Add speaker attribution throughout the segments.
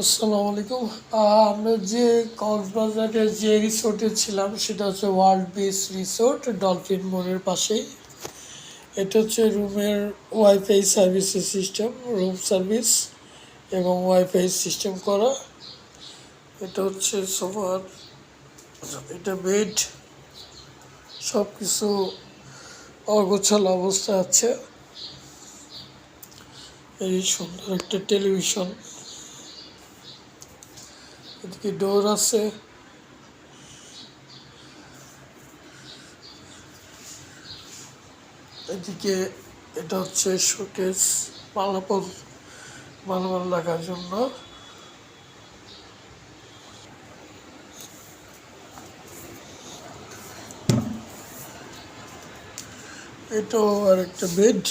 Speaker 1: আসসালামু আলাইকুম। আমরা যে কক্সবাজারের যে রিসোর্টে ছিলাম, সেটা হচ্ছে ওয়ার্ল্ড বিচ রিসোর্ট ডলফিন মোড়ের পাশেই। এটা হচ্ছে রুমের ওয়াইফাই সার্ভিসের সিস্টেম রুম সার্ভিস এবং ওয়াইফাই সিস্টেম করা। এটা হচ্ছে সোফার এটা বেড সব কিছু অগোছালো অবস্থা আছে। এই সুন্দর একটা টেলিভিশন এদিকে ডোর আছে। এদিকে এটা হচ্ছে শোকেস মালাপল মালামাল রাখার জন্য। এটাও আর একটা বেড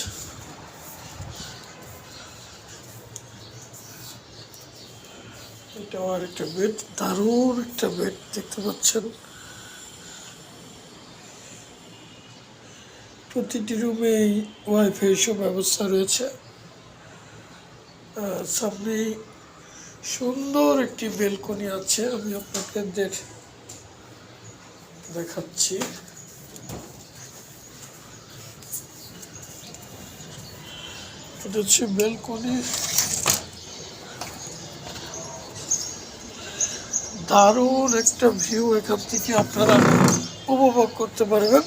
Speaker 1: এটাও আর একটা বেড দারুণ একটা বেড দেখতে পাচ্ছেন। প্রতিটি রুমে ওয়াইফাই সব ব্যবস্থা রয়েছে। আহ, সামনেই সুন্দর একটি বেলকনি আছে আমি আপনাকে দেখ দেখাচ্ছি। এটা হচ্ছে বেলকনি দারুণ একটা ভিউ এখান থেকে আপনারা উপভোগ করতে পারবেন।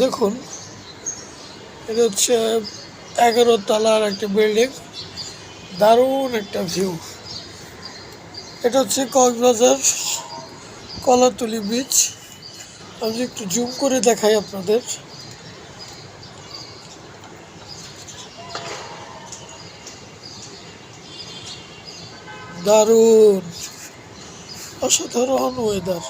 Speaker 1: দেখুন, এটা হচ্ছে এগারো তলার একটা বিল্ডিং দারুণ একটা ভিউ এটা হচ্ছে কক্সবাজার কলাতলি বিচ আমি একটু জুম করে দেখাই আপনাদের। দারুণ। অসাধারণ ওয়েদার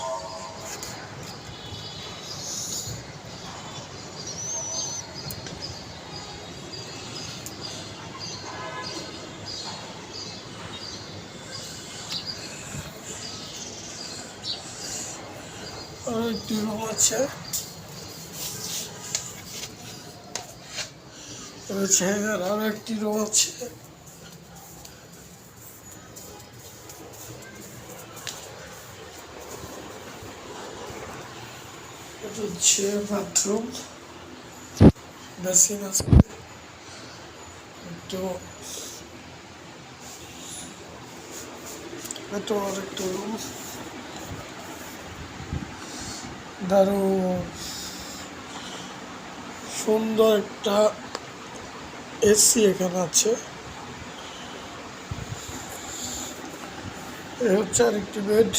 Speaker 1: একটি রুম আছে। আর আরও একটি রুম আছে। হচ্ছে বাথরুম বেসিন আছে একটু এটা আর রুম দারুণ সুন্দর একটা এসি এখানে আছে এ হচ্ছে আরেকটি বেড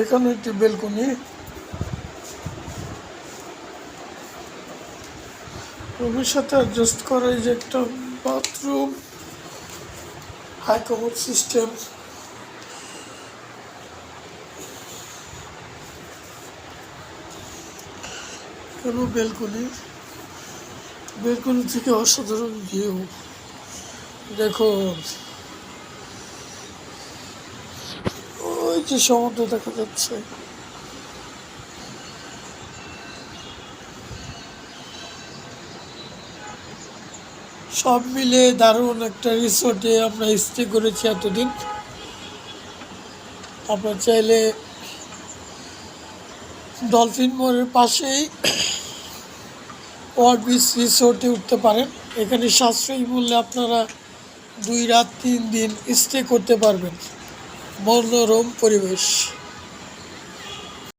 Speaker 1: এখানে একটি বেলকনি। রুমের সাথে অ্যাডজাস্ট করা এই যে একটা বাথরুম হাই কমোড সিস্টেম কেন বেলকনি। বেলকনি থেকে অসাধারণ ভিউ দেখুন। যে সমুদ্র দেখা যাচ্ছে। সব মিলে দারুণ একটা রিসোর্টে আমরা স্টে করেছি এতদিন। আপনার চাইলে ডলফিন মোড়ের পাশেই ওয়ার বিচ রিসোর্টে উঠতে পারেন। এখানে সাশ্রয়ী মূল্যে আপনারা দুই রাত, তিন দিন স্টে করতে পারবেন। মনোরম পরিবেশ।